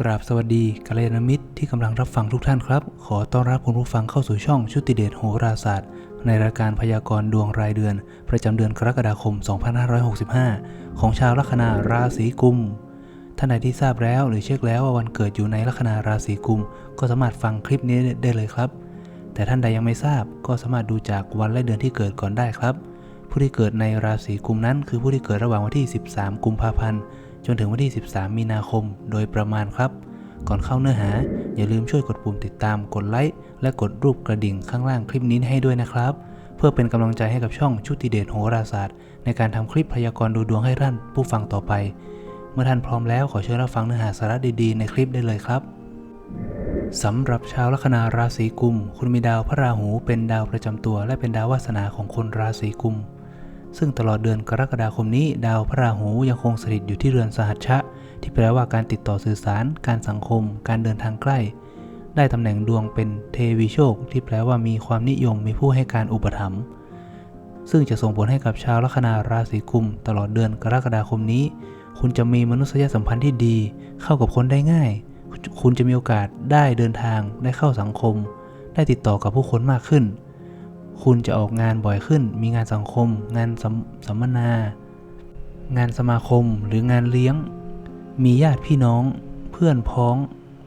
กราบสวัสดีกัลยาณมิตรที่กำลังรับฟังทุกท่านครับ ขอต้อนรับคุณผู้ฟังเข้าสู่ช่องชุติเดชโหราศาสตร์ ในรายการพยากรณ์ดวงรายเดือน ประจำเดือนกรกฎาคม 2565 ของชาวลัคนาราศีกุม ท่านใดที่ทราบแล้วหรือเช็คแล้วว่าวันเกิดอยู่ในลัคนาราศีกุม ก็สามารถฟังคลิปนี้ได้เลยครับ แต่ท่านใดยังไม่ทราบก็สามารถดูจากวันและเดือนที่เกิดก่อนได้ครับ ผู้ที่เกิดในราศีกุมนั้น คือผู้ที่เกิดระหว่างวันที่ 13 กุมภาพันธ์ จนถึงวันที่ 13 มีนาคมโดยประมาณครับ ก่อนเข้าเนื้อหา อย่าลืมช่วยกดปุ่มติดตามกดไลค์และกดรูปกระดิ่งข้างล่างคลิปนี้ให้ด้วยนะครับ เพื่อเป็นกำลังใจให้กับช่องชุติเดชโหราศาสตร์ ในการทำคลิปพยากรณ์ดูดวงให้ท่านผู้ฟังต่อไป เมื่อท่านพร้อมแล้วขอเชิญรับฟังเนื้อหาสาระดีๆ ในคลิปได้เลยครับสำหรับชาวลัคนาราศีกุม คุณมีดาวพระราหูเป็นดาวประจำตัว และเป็นดาววาสนาของคนราศีกุม ซึ่งตลอดเดือนกรกฎาคมนี้ ดาวพระราหูยังคงสถิตอยู่ที่เรือนสหัชชะ ที่แปลว่าการติดต่อสื่อสาร การสังคม การเดินทางใกล้ ได้ตำแหน่งดวงเป็นเทวีโชค ที่แปลว่ามีความนิยมมีผู้ให้การอุปถัมภ์ซึ่งจะส่งผลให้กับชาวลัคนาราศีกุม ตลอดเดือนกรกฎาคมนี้ คุณจะมีมนุษยสัมพันธ์ที่ดี เข้ากับคนได้ง่าย คุณจะมีโอกาสได้เดินทางได้เข้าสังคม ได้ติดต่อกับผู้คนมากขึ้น คุณจะออกงานบ่อยขึ้น มีงานสังคม งานสัมมมนา งานสมาคมหรืองานเลี้ยง มีญาติพี่น้อง เพื่อนพ้อง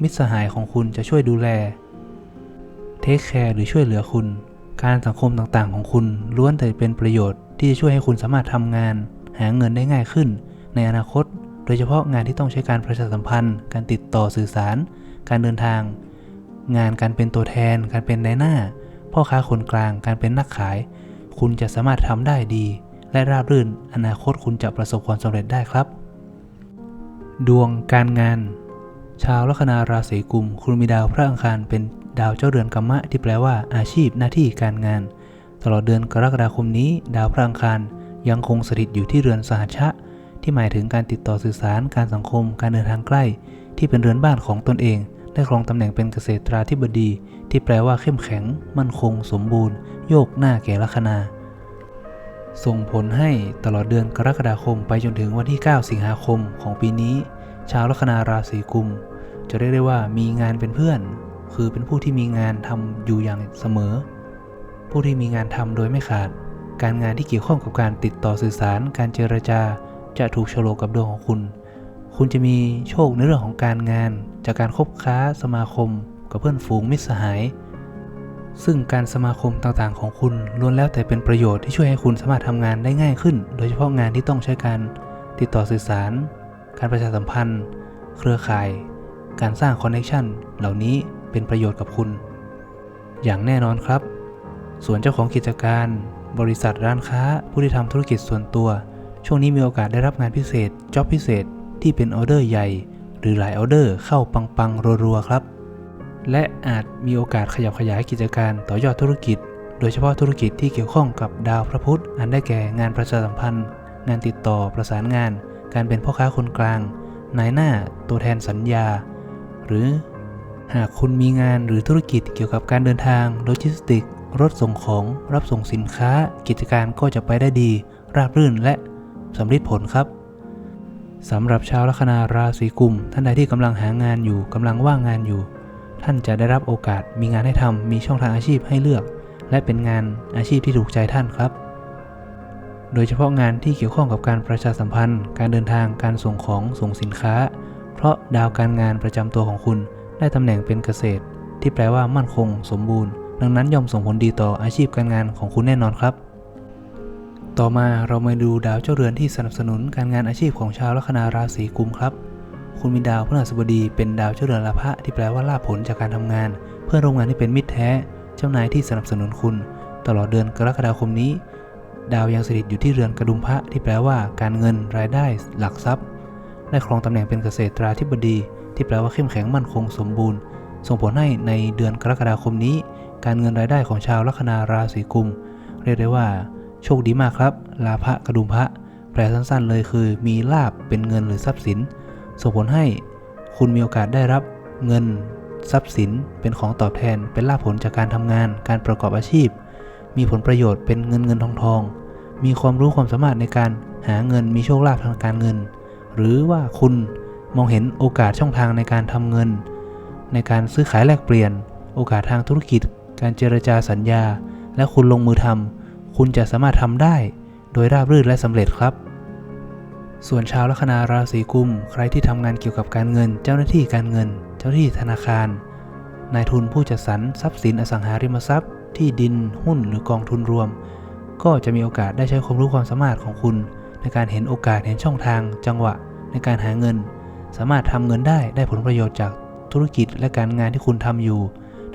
มิตรสหายของคุณจะช่วยดูแล เทคแคร์หรือช่วยเหลือคุณ การสังคมต่างๆของคุณล้วนแต่เป็นประโยชน์ที่จะช่วยให้คุณสามารถทำงาน หาเงินได้ง่ายขึ้น ในอนาคต โดยเฉพาะงานที่ต้องใช้การประชาสัมพันธ์ การติดต่อสื่อสาร การเดินทาง งานการเป็นตัวแทน การเป็นนายหน้า พ่อค้าคนกลางการเป็นนักขาย คุณจะสามารถทำได้ดี และราบรื่นอนาคตคุณจะประสบความสำเร็จได้ครับ ดวงการงาน ชาวลัคนาราศีกุม คุณมีดาวพระอังคารเป็นดาวเจ้าเรือนกัมมะที่แปลว่าอาชีพหน้าที่การงาน ตลอดเดือนกรกฎาคมนี้ ดาวพระอังคารยังคงสถิตอยู่ที่เรือนสหัชชะที่หมายถึงการติดต่อสื่อสารการสังคม การเดินทางใกล้ ที่เป็นเรือนบ้านของตนเอง ได้ครองตำแหน่งเป็นเกษตราธิบดี ที่แปลว่าเข้มแข็ง มั่นคง สมบูรณ์ โยกหน้าแก่ลัคนา ส่งผลให้ตลอดเดือนกรกฎาคมไปจนถึงวันที่ 9 สิงหาคมของปีนี้ ชาวลัคนาราศีกุม จะเรียกได้ว่ามีงานเป็นเพื่อน คือเป็นผู้ที่มีงานทำอยู่อย่างเสมอ ผู้ที่มีงานทำโดยไม่ขาด การงานที่เกี่ยวข้องกับการติดต่อสื่อสาร การเจรจา จะถูกโฉลกกับดวงของคุณ คุณจะมีโชคในเรื่องของการงาน จากการคบค้าสมาคม กับเพื่อนฝูงมิตรสหาย ซึ่งการสมาคมต่างๆของคุณล้วนแล้วแต่เป็นประโยชน์ที่ช่วยให้คุณสามารถทำงานได้ง่ายขึ้น โดยเฉพาะงานที่ต้องใช้การติดต่อสื่อสาร การประชาสัมพันธ์ เครือข่าย การสร้างคอนเนคชันเหล่านี้เป็นประโยชน์กับคุณ อย่างแน่นอนครับ ส่วนเจ้าของกิจการ บริษัทร้านค้าผู้ที่ทำธุรกิจส่วนตัว ช่วงนี้มีโอกาสได้รับงานพิเศษจ็อบพิเศษ ที่เป็นออเดอร์ใหญ่ หรือหลายออเดอร์เข้าปังๆรัวๆครับ และอาจมีโอกาสขยับขยายกิจการต่อยอดธุรกิจ โดยเฉพาะธุรกิจที่เกี่ยวข้องกับดาวพระพุธ อันได้แก่งานประชาสัมพันธ์ งานติดต่อประสานงาน การเป็นพ่อค้าคนกลาง นายหน้าตัวแทนสัญญา หรือหากคุณมีงานหรือธุรกิจเกี่ยวกับการเดินทางโลจิสติก รถส่งของรับส่งสินค้า กิจการก็จะไปได้ดี ราบรื่นและสำเร็จผลครับ สำหรับชาวลัคนาราศีกุม ท่านใดที่กำลังหางานอยู่กำลังว่างงานอยู่ ท่านจะได้รับโอกาสมีงานให้ทำมีช่องทางอาชีพให้เลือก และเป็นงานอาชีพที่ถูกใจท่านครับ โดยเฉพาะงานที่เกี่ยวข้องกับการประชาสัมพันธ์ การเดินทางการส่งของส่งสินค้า เพราะดาวการงานประจำตัวของคุณ ได้ตำแหน่งเป็นเกษตร ที่แปลว่ามั่นคง สมบูรณ์ ดังนั้นย่อมส่งผลดีต่ออาชีพการงานของคุณแน่นอนครับ ต่อมาเรามาดูดาวเจ้าเรือนที่สนับสนุนการงานอาชีพของชาวลัคนาราศีกุมครับ คุณมีดาวพฤหัสบดีเป็นดาวเจ้าเรือนลาภะที่แปลว่าลาภผลจากการทำงาน เพื่อนร่วมงานที่เป็นมิตรแท้ เจ้านายที่สนับสนุนคุณ ตลอดเดือนกรกฎาคมนี้ ดาวยังสถิตอยู่ที่เรือนกระดุมพระที่แปลว่าการเงินรายได้ หลักทรัพย์ได้ครองตำแหน่งเป็นเกษตราธิบดี ที่แปลว่าเข้มแข็งมั่นคงสมบูรณ์ ส่งผลให้ในเดือนกรกฎาคมนี้ การเงินรายได้ของชาวลัคนาราศีกุม เรียกได้ว่า โชคดีมากครับ ลาภะกระดุมพระ แปลสั้นๆเลยคือ มีลาบเป็นเงินหรือทรัพย์สิน ส่งผลให้คุณมีโอกาสได้รับเงินทรัพย์สินเป็นของตอบแทน เป็นลาภผลจากการทำงาน การประกอบอาชีพ มีผลประโยชน์เป็นเงินเงินทองทอง มีความรู้ความสามารถในการหาเงิน มีโชคลาภทางการเงิน หรือว่าคุณมองเห็นโอกาสช่องทางในการทำเงิน ในการซื้อขายแลกเปลี่ยน โอกาสทางธุรกิจ การเจรจาสัญญา และคุณลงมือทำ คุณจะสามารถทำได้ โดยราบรื่นและสำเร็จครับ ส่วนชาวลัคนาราศีกุม ใครที่ทำงานเกี่ยวกับการเงิน เจ้าหน้าที่การเงิน เจ้าหน้าที่ธนาคาร นายทุนผู้จัดสรรทรัพย์สินอสังหาริมทรัพย์ ที่ดินหุ้นหรือกองทุนรวม ก็จะมีโอกาสได้ใช้ความรู้ความสามารถของคุณ ในการเห็นโอกาสเห็นช่องทาง จังหวะ ในการหาเงิน สามารถทำเงินได้ได้ผลประโยชน์จากธุรกิจและการงานที่คุณทำอยู่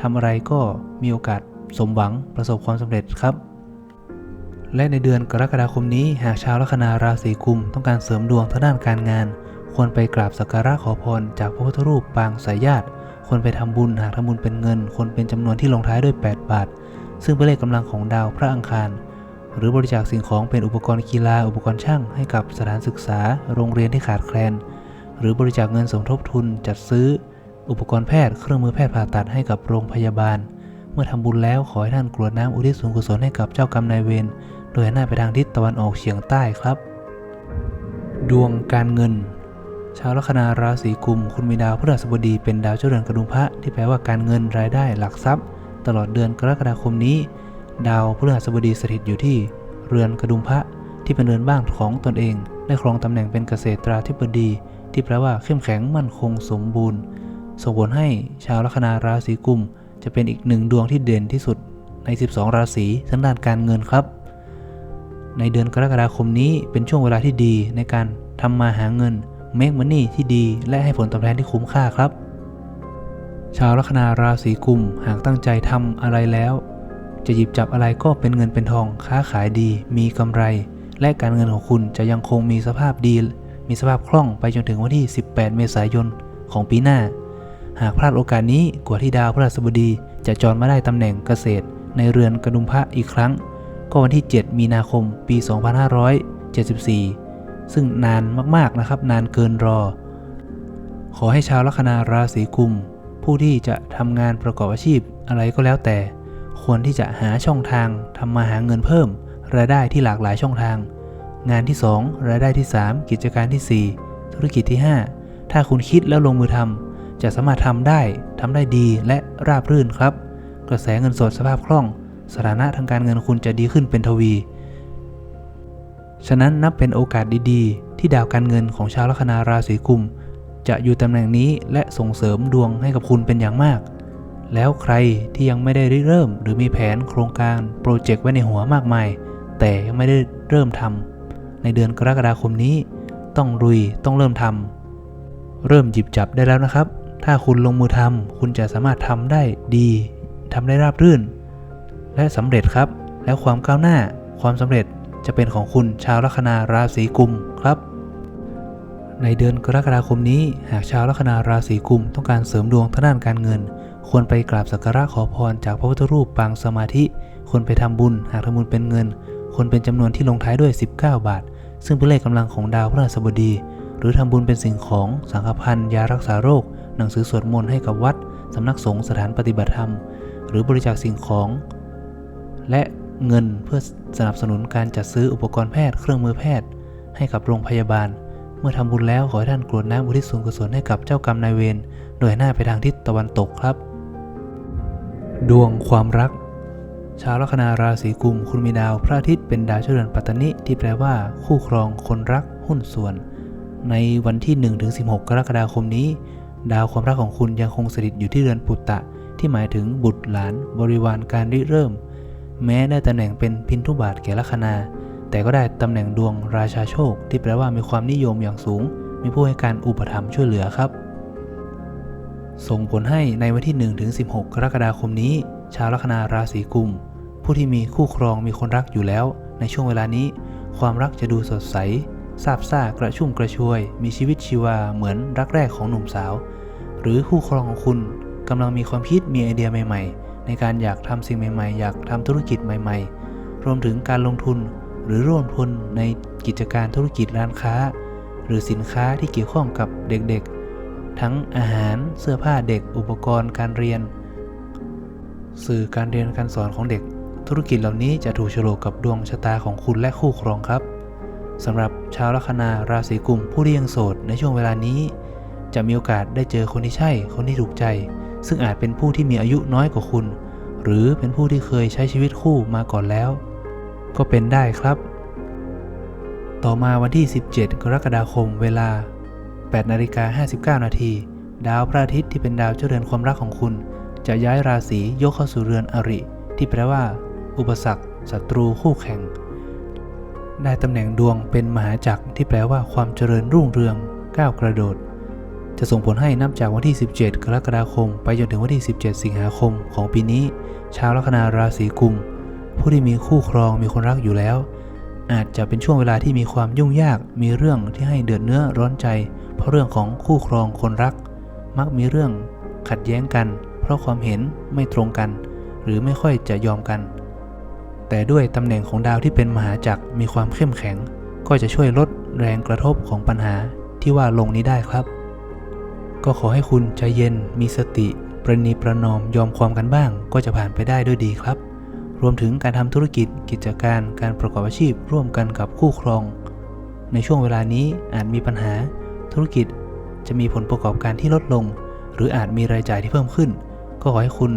ทำอะไรก็มีโอกาสสมหวังประสบความสำเร็จครับ และในเดือนกรกฎาคมนี้หากชาวลัคนาราศีกุม ต้องการเสริมดวงทางด้านการงาน ควรไปกราบสักการะขอพรจากพระพุทธรูปปางสายญาติควรไปทำบุญหากทำบุญเป็นเงินควรเป็นจำนวนที่ลงท้ายด้วย 8 บาท ซึ่งเป็นเลขกำลังของดาวพระอังคาร หรือบริจาคสิ่งของเป็นอุปกรณ์กีฬาอุปกรณ์ช่างให้กับสถานศึกษา โรงเรียนที่ขาดแคลน หรือบริจาคเงินสมทบทุน จัดซื้อ อุปกรณ์แพทย์เครื่องมือแพทย์ผ่าตัดให้กับโรงพยาบาล เมื่อทำบุญแล้วขอให้ท่านกรวดน้ำอุทิศส่วนกุศลให้กับเจ้ากรรมนายเวร โดยหนหน้าไปทางทิศตะวันออกเฉียงใต้ครับ ดวงการเงิน ชาวลัคนาราศีกุม คุณมีดาวพฤหัสบดีเป็นดาวเจ้าเรือนกระดุมพระที่แปลว่าการเงินรายได้หลักทรัพย์ ตลอดเดือนกรกฎาคมนี้ ดาวพฤหัสบดีสถิตอยู่ที่เรือนกระดุมพระที่เป็นเรือนบ้านของตนเอง ได้ครองตำแหน่งเป็นเกษตราธิบดี ที่แปลว่าเข้มแข็งมั่นคงสมบูรณ์ส่งผลให้ชาวลัคนาราศีกุม จะเป็นอีกหนึ่งดวงที่เด่นที่สุดใน 12 ราศีทางด้านการเงินครับ ในเดือนกรกฎาคมนี้เป็นช่วงเวลาที่ดีในการทำมาหาเงิน make money ที่ดีและให้ผลตอบแทนที่คุ้มค่าครับ ชาวลัคนาราศีกุมหากตั้งใจทำอะไรแล้ว จะหยิบจับอะไรก็เป็นเงินเป็นทอง ค้าขายดี มีกำไร และการเงินของคุณจะยังคงมีสภาพดี มีสภาพคล่องไปจนถึงวันที่ 18 เมษายนของปีหน้า หากพลาดโอกาสนี้กว่าที่ดาวพฤหัสบดีจะจรมาได้ตำแหน่งเกษตร ในเรือนกระดุมพระอีกครั้ง ก็วันที่ 7 มีนาคมปี 2574 ซึ่งนานมากๆนะครับ นานเกินรอ ขอให้ชาวลัคนาราศีกุม ผู้ที่จะทำงานประกอบอาชีพอะไรก็แล้วแต่ ควรที่จะหาช่องทางทำมาหาเงินเพิ่ม รายได้ที่หลากหลายช่องทาง งานที่ 2 รายได้ที่ 3 กิจการที่ 4 ธุรกิจที่ 5 ถ้าคุณคิดแล้วลงมือทำจะสามารถทำได้ทำได้ดีและราบรื่นครับ กระแสเงินสดสภาพคล่อง สถานะทางการเงินคุณจะดีขึ้นเป็นทวี ฉะนั้นนับเป็นโอกาสดีๆ ที่ดาวการเงินของชาวลัคนาราศีกุม จะอยู่ตำแหน่งนี้และส่งเสริมดวงให้กับคุณเป็นอย่างมาก แล้วใครที่ยังไม่ได้ริเริ่ม หรือมีแผนโครงการโปรเจกต์ไว้ในหัวมากมาย แต่ยังไม่ได้เริ่มทำในเดือนกรกฎาคมนี้ ต้องรุยต้องเริ่มทำเริ่มหยิบจับได้แล้วนะครับ ถ้าคุณลงมือทำคุณจะสามารถทำได้ดีทำได้ราบรื่น และสำเร็จครับ แล้วความก้าวหน้า ความสำเร็จจะเป็นของคุณชาวลัคนาราศีกุมครับ ในเดือนกรกฎาคมนี้ หากชาวลัคนาราศีกุมต้องการเสริมดวงทางด้านการเงิน ควรไปกราบสักการะขอพรจากพระพุทธรูปปางสมาธิ ควรไปทำบุญ หากทำบุญเป็นเงิน ควรเป็นจำนวนที่ลงท้ายด้วย 19 บาท ซึ่งเป็นเลขกำลังของดาวพฤหัสบดี หรือทำบุญเป็นสิ่งของสังฆพันธ์ยารักษาโรค หนังสือสวดมนต์ให้กับวัดสำนักสงฆ์สถานปฏิบัติธรรม หรือบริจาคสิ่งของ และเงินเพื่อสนับสนุนการจัดซื้ออุปกรณ์แพทย์เครื่องมือแพทย์ ให้กับโรงพยาบาล เมื่อทำบุญแล้วขอให้ท่านกรวดน้ำอุทิศส่วนกุศลให้กับเจ้ากรรมนายเวรโดยหน้าไปทางทิศตะวันตกครับ ดวงความรัก ชาวลัคนาราศีกุม คุณมีดาวพระอาทิตย์เป็นดาวเจริญปัตตนิที่แปลว่า คู่ครองคนรักหุ้นส่วน ในวันที่ 1-16 กรกฎาคมนี้ ดาวความรักของคุณยังคงสถิตอยู่ที่เรือนปุตตะ ที่หมายถึงบุตรหลาน บริวารการริเริ่ม แม้ได้ตำแหน่งเป็นพินทุบาทแก่ลัคนา แต่ก็ได้ตำแหน่งดวงราชาโชค ที่แปลว่ามีความนิยมอย่างสูง มีผู้ให้การอุปถัมภ์ช่วยเหลือครับ ส่งผลให้ในวันที่ 1-16 กรกฎาคมนี้ ชาวลัคนาราศีกุม ผู้ที่มีคู่ครองมีคนรักอยู่แล้ว ในช่วงเวลานี้ ความรักจะดูสดใสซาบซ่ากระชุ่มกระชวย มีชีวิตชีวาเหมือนรักแรกของหนุ่มสาว หรือคู่ครองของคุณกำลังมีความคิดมีไอเดียใหม่ๆ ในการอยากทำสิ่งใหม่ๆ อยากทำธุรกิจใหม่ ๆ รวมถึงการลงทุนหรือร่วมทุนในกิจการธุรกิจร้านค้า หรือสินค้าที่เกี่ยวข้องกับเด็กๆ ทั้งอาหารเสื้อผ้าเด็กอุปกรณ์การเรียน สื่อการเรียนการสอนของเด็ก ธุรกิจเหล่านี้จะถูกโฉลกกับดวงชะตาของคุณและคู่ครองครับสำหรับชาวลัคนาราศีกุมผู้ที่ยังโสดในช่วงเวลานี้ จะมีโอกาสได้เจอคนที่ใช่คนที่ถูกใจ ซึ่งอาจเป็นผู้ที่มีอายุน้อยกว่าคุณ หรือเป็นผู้ที่เคยใช้ชีวิตคู่มาก่อนแล้ว ก็เป็นได้ครับ ต่อมาวันที่ 17 กรกฎาคมเวลา8นาฬิกา59 นาทีดาวพระอาทิตย์ที่เป็นดาวเจ้าเรือนความรักของคุณ จะย้ายราศียกเข้าสู่เรือนอริ ที่แปลว่า อุปสรรคศัตรูคู่แข่ง ได้ตำแหน่งดวงเป็นมหาจักรที่แปลว่าความเจริญรุ่งเรืองก้าวกระโดด จะส่งผลให้นับจากวันที่ 17 กรกฎาคม ไปจนถึงวันที่ 17 สิงหาคมของปีนี้ ชาวลัคนาราศีกุม ผู้ที่มีคู่ครองมีคนรักอยู่แล้ว อาจจะเป็นช่วงเวลาที่มีความยุ่งยาก มีเรื่องที่ให้เดือดเนื้อร้อนใจ เพราะเรื่องของคู่ครองคนรัก มักมีเรื่องขัดแย้งกัน เพราะความเห็นไม่ตรงกัน หรือไม่ค่อยจะยอมกัน แต่ด้วยตำแหน่งของดาวที่เป็นมหาจักรมีความเข้มแข็ง ก็จะช่วยลดแรงกระทบของปัญหาที่ว่าลงนี้ได้ครับ ก็ขอให้คุณใจเย็น มีสติ ประนีประนอมยอมความกันบ้าง ก็จะผ่านไปได้ด้วยดีครับ รวมถึงการทำธุรกิจกิจการการประกอบอาชีพร่วมกันกับคู่ครอง ในช่วงเวลานี้อาจมีปัญหา ธุรกิจจะมีผลประกอบการที่ลดลง หรืออาจมีรายจ่ายที่เพิ่มขึ้น ก็ขอให้คุณ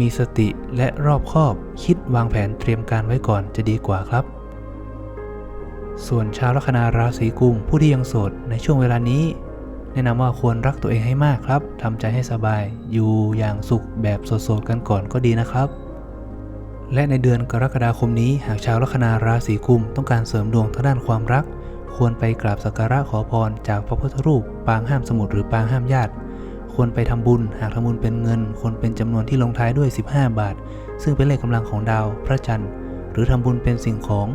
มีสติและรอบคอบ คิดวางแผนเตรียมการไว้ก่อนจะดีกว่าครับส่วนชาวลัคนาราศีกุมผู้ที่ยังโสดในช่วงเวลานี้ แนะนำว่าควรรักตัวเองให้มากครับทำใจให้สบาย อยู่อย่างสุขแบบโสดๆกันก่อนก็ดีนะครับ และในเดือนกรกฎาคมนี้ หากชาวลัคนาราศีกุมต้องการเสริมดวงทางด้านความรัก ควรไปกราบสักการะขอพร จากพระพุทธรูป ปางห้ามสมุทรหรือปางห้ามญาติ ควรไปทำบุญ หากทำบุญเป็นเงิน ควรเป็นจำนวนที่ลงท้ายด้วย 15 บาท ซึ่งเป็นเลขกำลังของดาวพระจันทร์ หรือทำบุญเป็นสิ่งของ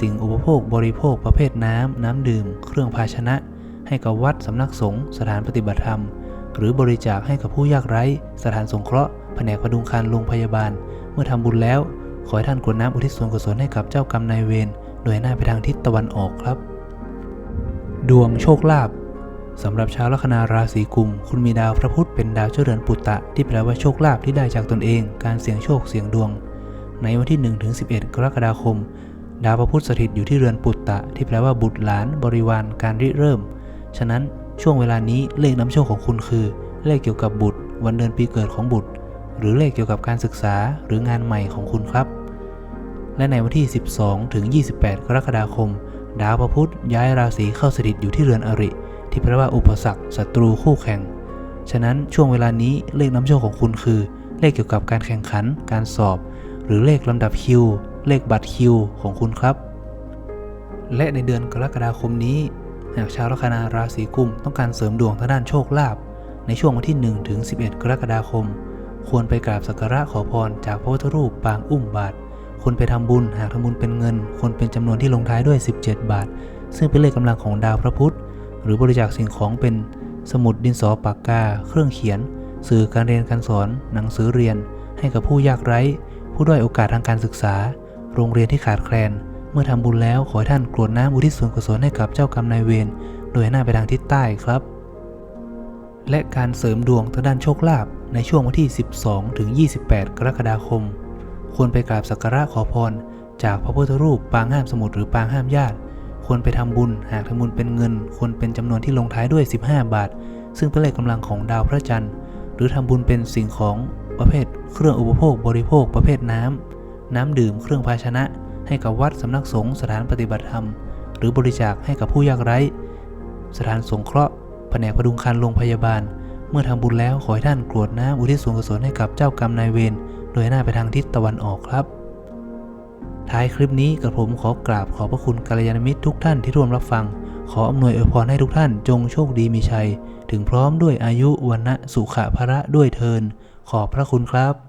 สิ่งอุปโภคบริโภคประเภทน้ำน้ำดื่ม เครื่องภาชนะ ให้กับวัดสำนักสงฆ์สถานปฏิบัติธรรม หรือบริจาคให้กับผู้ยากไร้ สถานสงเคราะห์แผนกพดุงคารโรงพยาบาล เมื่อทำบุญแล้ว ขอให้ท่านกรวดน้ำอุทิศส่วนกุศลให้กับเจ้ากรรมนายเวรโดยหน้าไปทางทิศตะวันออกครับ ดวงโชคลาภสำหรับชาวลัคนาราศีกุม คุณมีดาวพระพุธเป็นดาวเจ้าเรือนปุตตะ ที่แปลว่าโชคลาภที่ได้จากตนเอง การเสี่ยงโชคเสี่ยงดวง ในวันที่1ถึง11 กรกฎาคม ดาวพระพุธสถิตอยู่ที่เรือนปุตตะ ที่แปลว่าบุตรหลาน บริวาร การริเริ่ม ฉะนั้นช่วงเวลานี้เลขนำโชคของคุณคือ เลขเกี่ยวกับบุตร วันเดือนปีเกิดของบุตร หรือเลขเกี่ยวกับการศึกษาหรืองานใหม่ของคุณครับ และในวันที่ 12 ถึง 28 กรกฎาคม ดาวพระพุธย้ายราศีเข้าสถิตอยู่ที่เรือนอริ ที่แปลว่าอุปสรรคศัตรูคู่แข่ง ฉะนั้นช่วงเวลานี้เลขนำโชคของคุณคือ เลขเกี่ยวกับการแข่งขัน การสอบ หรือเลขลำดับคิวเลขบัตรคิวของคุณครับ และในเดือนกรกฎาคมนี้ หากชาวลัคนาราศีกุมต้องการเสริมดวงทางด้านโชคลาภในช่วงวันที่ 1 ถึง 11 กรกฎาคม ควรไปกราบสักการะขอพรจากพระพุทธรูปปางอุ้มบาทควรไปทำบุญหากทำบุญเป็นเงินควรเป็นจำนวนที่ลงท้ายด้วย 17 บาท ซึ่งเป็นเลขกำลังของดาวพระพุธ หรือบริจาคสิ่งของเป็นสมุดดินสอปากกา เครื่องเขียน สื่อการเรียนการสอน หนังสือเรียน ให้กับผู้ยากไร้ ผู้ด้อยโอกาสทางการศึกษา โรงเรียนที่ขาดแคลน เมื่อทำบุญแล้วขอให้ท่านกรวดน้ำอุทิศส่วนกุศลให้กับเจ้ากรรมนายเวรโดยหน้าไปทางทิศใต้ครับ และการเสริมดวงทางด้านโชคลาภในช่วงวันที่ 12 ถึง 28 กรกฎาคม ควรไปกราบสักการะขอพร จากพระพุทธรูปปางห้ามสมุทรหรือปางห้ามญาติ ควรไปทำบุญหากทำบุญเป็นเงิน ควรเป็นจำนวนที่ลงท้ายด้วย 15 บาท ซึ่งเป็นเลขกำลังของดาวพระจันทร์ หรือทำบุญเป็นสิ่งของประเภท เครื่องอุปโภคบริโภคประเภทน้ำน้ำดื่มเครื่องภาชนะ ให้กับวัดสำนักสงฆ์สถานปฏิบัติธรรม หรือบริจาคให้กับผู้ยากไร้ สถานสงเคราะห์แผนกพดุงคารโรงพยาบาล เมื่อทำบุญแล้วขอให้ท่านกรวดน้ำอุทิศส่วนกุศลให้กับเจ้ากรรมนายเวรโดยหน้าไปทางทิศตะวันออกครับ ท้ายคลิปนี้กับผมขอกราบขอบพระคุณกัลยาณมิตรทุกท่านที่ร่วมรับฟัง ขออำนวยอวยพรให้ทุกท่านจงโชคดีมีชัย ถึงพร้อมด้วยอายุวันนะสุขะพระด้วยเทินขอบพระคุณครับ